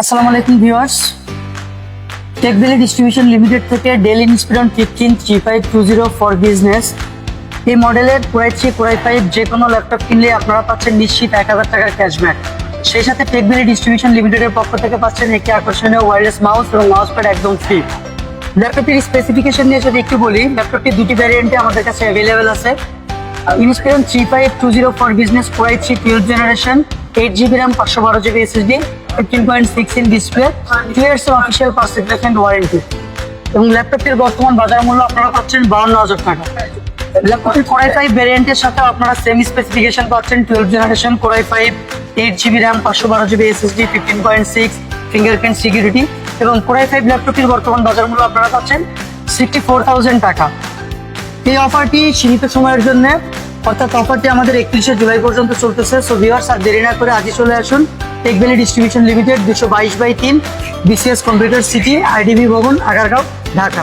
আসসালামু আলাইকুম viewers. Tech Valley distribution limited থেকে Dell Inspiron fifteen three five two zero for business এই মডেলের কোরাই থ্রি কোরাই ফাইভ যে কোনো ল্যাপটপ কিনলে আপনারা পাচ্ছেন নিশ্চিত এক হাজার টাকার ক্যাশব্যাক সেই সাথে টেকবেলি ডিস্ট্রিবিউশন লিমিটেডের পক্ষ থেকে পাচ্ছেন একটি আকর্ষণীয় ওয়্যারলেস মাউস এবং মাউস প্যাড একদম ফ্রি ল্যাপটপটির স্পেসিফিকেশন নিয়ে যদি একটু বলি ল্যাপটপটি দুটি ভ্যারিয়েন্টে আমাদের কাছে অ্যাভেলেবেল আছে। Inspiron three five two zero for business Core i three twelve generation eight GB RAM পাঁচশো বারো GB SSD fifteen point six in display two years official first replacement warranty এবং ল্যাপটপটির বর্তমান বাজার মূল্য আপনারা পাচ্ছেন বাউন্ন হাজার টাকা। ল্যাপটপটির কোরাই ফাইভ ভ্যারিয়েন্টের সাথে আপনারা সেম স্পেসিফিকেশন পাচ্ছেন twelve generation Core i five eight GB RAM পাঁচশো বারো GB SSD fifteen point six fingerprint security এবং কোরাই ফাইভ ল্যাপটপটির বর্তমান বাজার মূল্য আপনারা পাচ্ছেন সিক্সটি ফোর থাউজেন্ড টাকা। এই অফারটি সীমিত সময়ের জন্য অর্থাৎ অফারটি আমাদের একত্রিশে জুলাই পর্যন্ত চলতেছে। সো ভিওয়ার্স আর দেরি না করে আজই চলে আসুন। টেকভ্যালি ডিস্ট্রিবিউশন লিমিটেড দুশো বাইশ বাই তিন বিসিএস কম্পিউটার সিটি আইডিবি ভবন, আগারগাঁও, ঢাকা।